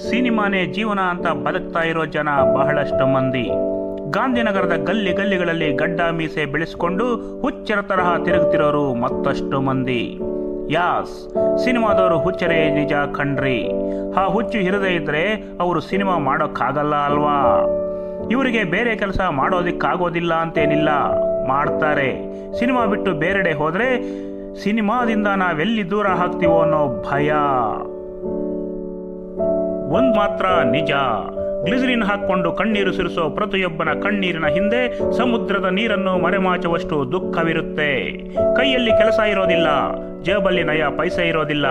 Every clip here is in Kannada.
ಸಿನಿಮಾನೇ ಜೀವನ ಅಂತ ಬದುಕ್ತಾ ಇರೋ ಜನ ಬಹಳಷ್ಟು ಮಂದಿ. ಗಾಂಧಿನಗರದ ಗಲ್ಲಿ ಗಲ್ಲಿಗಳಲ್ಲಿ ಗಡ್ಡ ಮೀಸೆ ಬೆಳೆಸಿಕೊಂಡು ಹುಚ್ಚರ ತರಹ ತಿರುಗುತ್ತಿರೋರು ಮತ್ತಷ್ಟು ಮಂದಿ. ಯಾಸ್, ಸಿನಿಮಾದವರು ಹುಚ್ಚರೇ ನಿಜ ಕಣ್ರಿ. ಆ ಹುಚ್ಚು ಇರದೇ ಇದ್ರೆ ಅವರು ಸಿನಿಮಾ ಮಾಡೋಕ್ಕಾಗಲ್ಲ ಅಲ್ವಾ? ಇವರಿಗೆ ಬೇರೆ ಕೆಲಸ ಮಾಡೋದಿಕ್ಕಾಗೋದಿಲ್ಲ ಅಂತೇನಿಲ್ಲ. ಮಾಡ್ತಾರೆ. ಸಿನಿಮಾ ಬಿಟ್ಟು ಬೇರೆಡೆ ಹೋದ್ರೆ ಸಿನಿಮಾದಿಂದ ನಾವೆಲ್ಲಿ ದೂರ ಹಾಕ್ತೀವೋ ಅನ್ನೋ ಭಯ. ಒಂದ್ ಮಾತ್ರ ನಿಜ. ಗ್ಲಿಸರಿನ್ ಹಾಕ್ಕೊಂಡು ಕಣ್ಣೀರು ಸುರಿಸೋ ಪ್ರತಿಯೊಬ್ಬನ ಕಣ್ಣೀರಿನ ಹಿಂದೆ ಸಮುದ್ರದ ನೀರನ್ನು ಮರೆಮಾಚುವಷ್ಟು ದುಃಖವಿರುತ್ತೆ. ಕೈಯಲ್ಲಿ ಕೆಲಸ ಇರೋದಿಲ್ಲ, ಜೇಬಲ್ಲಿ ನಯ ಪೈಸೆ ಇರೋದಿಲ್ಲ,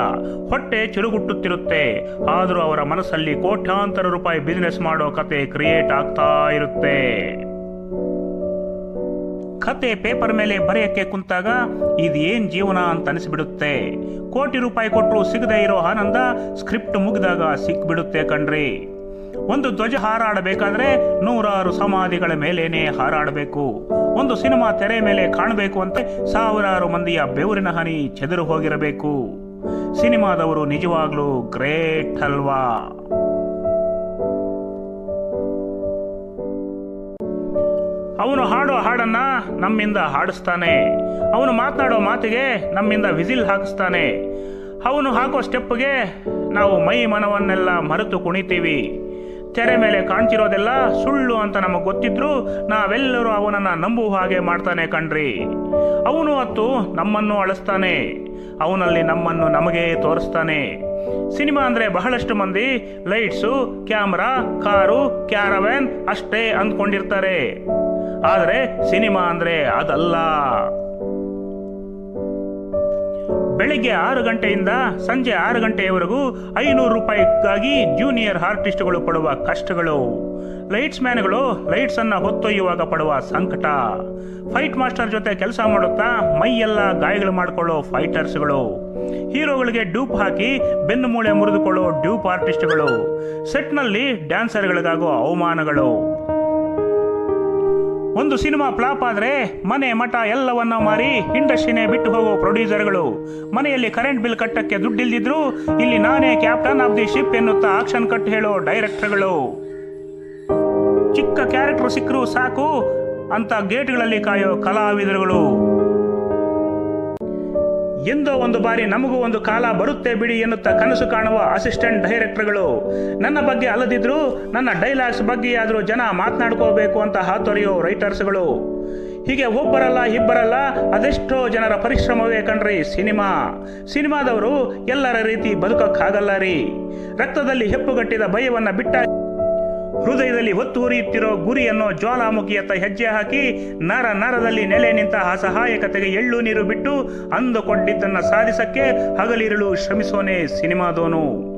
ಹೊಟ್ಟೆ ಚುರುಗುಟ್ಟುತ್ತಿರುತ್ತೆ. ಆದರೂ ಅವರ ಮನಸ್ಸಲ್ಲಿ ಕೋಟ್ಯಾಂತರ ರೂಪಾಯಿ ಬಿಸಿನೆಸ್ ಮಾಡೋ ಕತೆ ಕ್ರಿಯೇಟ್ ಆಗ್ತಾ ಇರುತ್ತೆ. ಕತೆ ಪೇಪರ್ ಮೇಲೆ ಬರೆಯಕ್ಕೆ ಕುಂತಾಗ ಇದೇನ್ ಜೀವನ ಅಂತ ಅನಿಸ್ಬಿಡುತ್ತೆ. ಕೋಟಿ ರೂಪಾಯಿ ಕೊಟ್ಟರು ಸಿಗದೆ ಇರೋ ಆನಂದ ಸ್ಕ್ರಿಪ್ಟ್ ಮುಗಿದಾಗ ಸಿಕ್ಬಿಡುತ್ತೆ ಕಣ್ರಿ. ಒಂದು ಧ್ವಜ ಹಾರಾಡಬೇಕಾದ್ರೆ ನೂರಾರು ಸಮಾಧಿಗಳ ಮೇಲೇನೆ ಹಾರಾಡಬೇಕು. ಒಂದು ಸಿನಿಮಾ ತೆರೆ ಮೇಲೆ ಕಾಣಬೇಕು ಅಂತ ಸಾವಿರಾರು ಮಂದಿಯ ಬೆವರಿನ ಹನಿ ಚದುರು ಹೋಗಿರಬೇಕು. ಸಿನಿಮಾದವರು ನಿಜವಾಗ್ಲೂ ಗ್ರೇಟ್ ಅಲ್ವಾ? ಅವನು ಹಾಡೋ ಹಾಡನ್ನ ನಮ್ಮಿಂದ ಹಾಡಿಸ್ತಾನೆ. ಅವನು ಮಾತನಾಡೋ ಮಾತಿಗೆ ನಮ್ಮಿಂದ ವಿಸಿಲ್ ಹಾಕಿಸ್ತಾನೆ. ಅವನು ಹಾಕೋ ಸ್ಟೆಪ್ಗೆ ನಾವು ಮೈ ಮನವನ್ನೆಲ್ಲ ಮರೆತು ಕುಣಿತೀವಿ. ತೆರೆ ಮೇಲೆ ಕಾಣ್ತಿರೋದೆಲ್ಲ ಸುಳ್ಳು ಅಂತ ನಮಗೆ ಗೊತ್ತಿದ್ರು ನಾವೆಲ್ಲರೂ ಅವನನ್ನ ನಂಬುವ ಹಾಗೆ ಮಾಡ್ತಾನೆ ಕಣ್ರಿ. ಅವನು ಅತ್ತು ನಮ್ಮನ್ನು ಅಳಿಸ್ತಾನೆ. ಅವನಲ್ಲಿ ನಮ್ಮನ್ನು ನಮಗೆ ತೋರಿಸ್ತಾನೆ. ಸಿನಿಮಾ ಅಂದ್ರೆ ಬಹಳಷ್ಟು ಮಂದಿ ಲೈಟ್ಸು, ಕ್ಯಾಮ್ರಾ, ಕಾರು, ಕ್ಯಾರವ್ಯಾನ್ ಅಷ್ಟೇ ಅಂದ್ಕೊಂಡಿರ್ತಾರೆ. ಆದರೆ ಸಿನಿಮಾ ಅಂದರೆ ಅದಲ್ಲ. ಬೆಳಿಗ್ಗೆ ಆರು ಗಂಟೆಯಿಂದ ಸಂಜೆ ಆರು ಗಂಟೆಯವರೆಗೂ ಐನೂರು ರೂಪಾಯಿಗಾಗಿ ಜೂನಿಯರ್ ಆರ್ಟಿಸ್ಟ್ಗಳು ಪಡುವ ಕಷ್ಟಗಳು. ಲೈಟ್ಸ್ ಮ್ಯಾನ್ಗಳು ಲೈಟ್ಸ್ ಅನ್ನ ಹೊತ್ತೊಯ್ಯುವಾಗ ಪಡುವ ಸಂಕಟ. ಫೈಟ್ ಮಾಸ್ಟರ್ ಜೊತೆ ಕೆಲಸ ಮಾಡುತ್ತಾ ಮೈಯೆಲ್ಲ ಗಾಯಗಳು ಮಾಡಿಕೊಳ್ಳೋ ಫೈಟರ್ಸ್ಗಳು ಹೀರೋಗಳಿಗೆ ಡ್ಯೂಪ್ ಹಾಕಿ ಬೆನ್ನು ಮೂಳೆ ಮುರಿದುಕೊಳ್ಳೋ ಡ್ಯೂಪ್ ಆರ್ಟಿಸ್ಟ್ಗಳು ಸೆಟ್ನಲ್ಲಿ ಡ್ಯಾನ್ಸರ್ಗಳಿಗಾಗೋ ಅವಮಾನಗಳು. ಒಂದು ಸಿನಿಮಾ ಫ್ಲಾಪ್ ಆದ್ರೆ ಮನೆ ಮಠ ಎಲ್ಲವನ್ನ ಮಾರಿ ಇಂಡಸ್ಟ್ರಿನೇ ಬಿಟ್ಟು ಹೋಗೋ ಪ್ರೊಡ್ಯೂಸರ್ಗಳು. ಮನೆಯಲ್ಲಿ ಕರೆಂಟ್ ಬಿಲ್ ಕಟ್ಟಕ್ಕೆ ದುಡ್ಡಿಲ್ದಿದ್ರು ಇಲ್ಲಿ ನಾನೇ ಕ್ಯಾಪ್ಟನ್ ಆಫ್ ದಿ ಶಿಪ್ ಎನ್ನುತ್ತಾ ಆಕ್ಷನ್ ಕಟ್ ಹೇಳೋ ಡೈರೆಕ್ಟರ್ಗಳು ಚಿಕ್ಕ ಕ್ಯಾರೆಕ್ಟರ್ ಸಿಕ್ಕರು ಸಾಕು ಅಂತ ಗೇಟ್ಗಳಲ್ಲಿ ಕಾಯೋ ಕಲಾವಿದರುಗಳು. ಎಂದೋ ಒಂದು ಬಾರಿ ನಮಗೂ ಒಂದು ಕಾಲ ಬರುತ್ತೆ ಬಿಡಿ ಎನ್ನುತ್ತಾ ಕನಸು ಕಾಣುವ ಅಸಿಸ್ಟೆಂಟ್ ಡೈರೆಕ್ಟರ್ಗಳು ನನ್ನ ಬಗ್ಗೆ ಅಲ್ಲದಿದ್ರು, ನನ್ನ ಡೈಲಾಗ್ಸ್ ಬಗ್ಗೆ ಆದರೂ ಜನ ಮಾತನಾಡ್ಕೋಬೇಕು ಅಂತ ಹಾತೊರೆಯೋ ರೈಟರ್ಸ್ಗಳು ಹೀಗೆ ಒಬ್ಬರಲ್ಲ ಇಬ್ಬರಲ್ಲ ಅದೆಷ್ಟೋ ಜನರ ಪರಿಶ್ರಮವೇ ಕಣ್ರಿ ಸಿನಿಮಾ. ಸಿನಿಮಾದವರು ಎಲ್ಲರ ರೀತಿ ಬದುಕಕ್ಕಾಗಲ್ಲ ರೀ. ರಕ್ತದಲ್ಲಿ ಹೆಪ್ಪುಗಟ್ಟಿದ ಭಯವನ್ನ ಬಿಟ್ಟ ಹೃದಯದಲ್ಲಿ ಹೊತ್ತು ಉರಿಯುತ್ತಿರೋ ಗುರಿಯನ್ನು ಜ್ವಾಲಾಮುಖಿಯತ್ತ ಹೆಜ್ಜೆ ಹಾಕಿ ನರ ನರದಲ್ಲಿ ನೆಲೆ ನಿಂತ ಅಸಹಾಯಕತೆಗೆ ಎಳ್ಳು ನೀರು ಬಿಟ್ಟು ಅಂದುಕೊಂಡಿದ್ದನ್ನ ಸಾಧಿಸಕ್ಕೆ ಹಗಲಿರುಳು ಶ್ರಮಿಸೋನೆ ಸಿನಿಮಾದೋನು.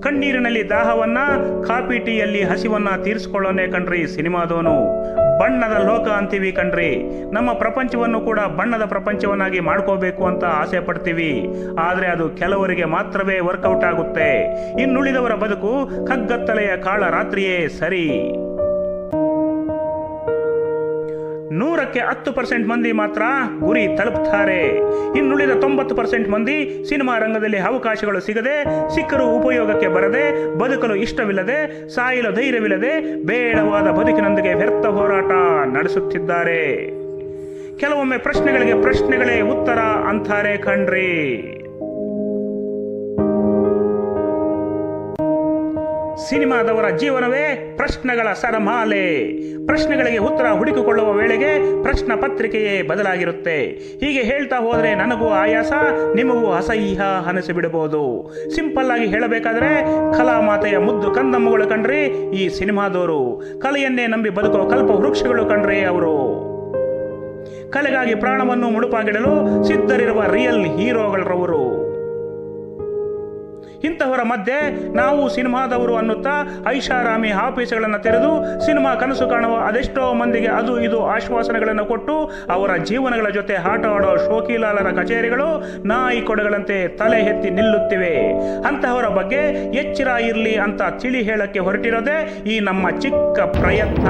ಕಣ್ಣೀರಿನಲ್ಲಿ ದಾಹವನ್ನ ಕಾಪಿ ಟೀಯಲ್ಲಿ ಹಸಿವನ್ನ ತೀರಿಸಿಕೊಳ್ಳೋನೆ ಕಣ್ರಿ ಸಿನಿಮಾದೋನು. ಬಣ್ಣದ ಲೋಕ ಅಂತೀವಿ ಕಣ್ರಿ. ನಮ್ಮ ಪ್ರಪಂಚವನ್ನು ಕೂಡ ಬಣ್ಣದ ಪ್ರಪಂಚವನ್ನಾಗಿ ಮಾಡ್ಕೋಬೇಕು ಅಂತ ಆಸೆ ಪಡ್ತೀವಿ. ಆದರೆ ಅದು ಕೆಲವರಿಗೆ ಮಾತ್ರವೇ ವರ್ಕೌಟ್ ಆಗುತ್ತೆ. ಇನ್ನುಳಿದವರ ಬದುಕು ಕಗ್ಗತ್ತಲೆಯ ಕಾಳ ರಾತ್ರಿಯೇ ಸರಿ. ನೂರಕ್ಕೆ ಹತ್ತು ಪರ್ಸೆಂಟ್ ಮಂದಿ ಮಾತ್ರ ಗುರಿ ತಲುಪುತ್ತಾರೆ ಇನ್ನುಳಿದ ತೊಂಬತ್ತು ಪರ್ಸೆಂಟ್ ಮಂದಿ ಸಿನಿಮಾ ರಂಗದಲ್ಲಿ ಅವಕಾಶಗಳು ಸಿಗದೆ, ಸಿಕ್ಕರೂ ಉಪಯೋಗಕ್ಕೆ ಬರದೆ, ಬದುಕಲು ಇಷ್ಟವಿಲ್ಲದೆ, ಸಾಯಲು ಧೈರ್ಯವಿಲ್ಲದೆ, ಬೇಡವಾದ ಬದುಕಿನೊಂದಿಗೆ ವ್ಯರ್ಥ ಹೋರಾಟ ನಡೆಸುತ್ತಿದ್ದಾರೆ. ಕೆಲವೊಮ್ಮೆ ಪ್ರಶ್ನೆಗಳಿಗೆ ಪ್ರಶ್ನೆಗಳೇ ಉತ್ತರ ಅಂತಾರೆ ಕಣ್ರಿ. ಸಿನಿಮಾದವರ ಜೀವನವೇ ಪ್ರಶ್ನೆಗಳ ಸರಮಾಲೆ. ಪ್ರಶ್ನೆಗಳಿಗೆ ಉತ್ತರ ಹುಡುಕಿಕೊಳ್ಳುವ ವೇಳೆಗೆ ಪ್ರಶ್ನ ಪತ್ರಿಕೆಯೇ ಬದಲಾಗಿರುತ್ತೆ. ಹೀಗೆ ಹೇಳ್ತಾ ಹೋದರೆ ನನಗೂ ಆಯಾಸ, ನಿಮಗೂ ಅಸಹ್ಯ ಅನಿಸಿಬಿಡಬಹುದು ಸಿಂಪಲ್ ಆಗಿ ಹೇಳಬೇಕಾದ್ರೆ ಕಲಾಮಾತೆಯ ಮುದ್ದು ಕಂದಮ್ಮಗಳು ಕಂಡ್ರಿ ಈ ಸಿನಿಮಾದವರು ಕಲೆಯನ್ನೇ ನಂಬಿ ಬದುಕುವ ಕಲ್ಪ ವೃಕ್ಷಗಳು ಕಂಡ್ರಿ ಅವರು. ಕಲೆಗಾಗಿ ಪ್ರಾಣವನ್ನು ಮುಡುಪಾಗಿಡಲು ಸಿದ್ಧರಿರುವ ರಿಯಲ್ ಹೀರೋಗಳರವರು. ಇಂತಹವರ ಮಧ್ಯೆ ನಾವು ಸಿನಿಮಾದವರು ಅನ್ನುತ್ತಾ ಐಷಾರಾಮಿ ಆಫೀಸ್ಗಳನ್ನು ತೆರೆದು ಸಿನಿಮಾ ಕನಸು ಕಾಣುವ ಅದೆಷ್ಟೋ ಮಂದಿಗೆ ಅದು ಇದು ಆಶ್ವಾಸನೆಗಳನ್ನು ಕೊಟ್ಟು ಅವರ ಜೀವನಗಳ ಜೊತೆ ಆಟ ಆಡೋ ಶೋಕಿಲಾಲರ ಕಚೇರಿಗಳು ನಾಯಿ ಕೊಡಗಳಂತೆ ತಲೆ ಎತ್ತಿ ನಿಲ್ಲುತ್ತಿವೆ. ಅಂತಹವರ ಬಗ್ಗೆ ಎಚ್ಚರ ಇರಲಿ ಅಂತ ತಿಳಿ ಹೇಳಕ್ಕೆ ಹೊರಟಿರೋದೇ ಈ ನಮ್ಮ ಚಿಕ್ಕ ಪ್ರಯತ್ನ.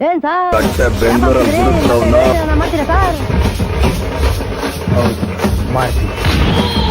Senza! Cacchè, vendo.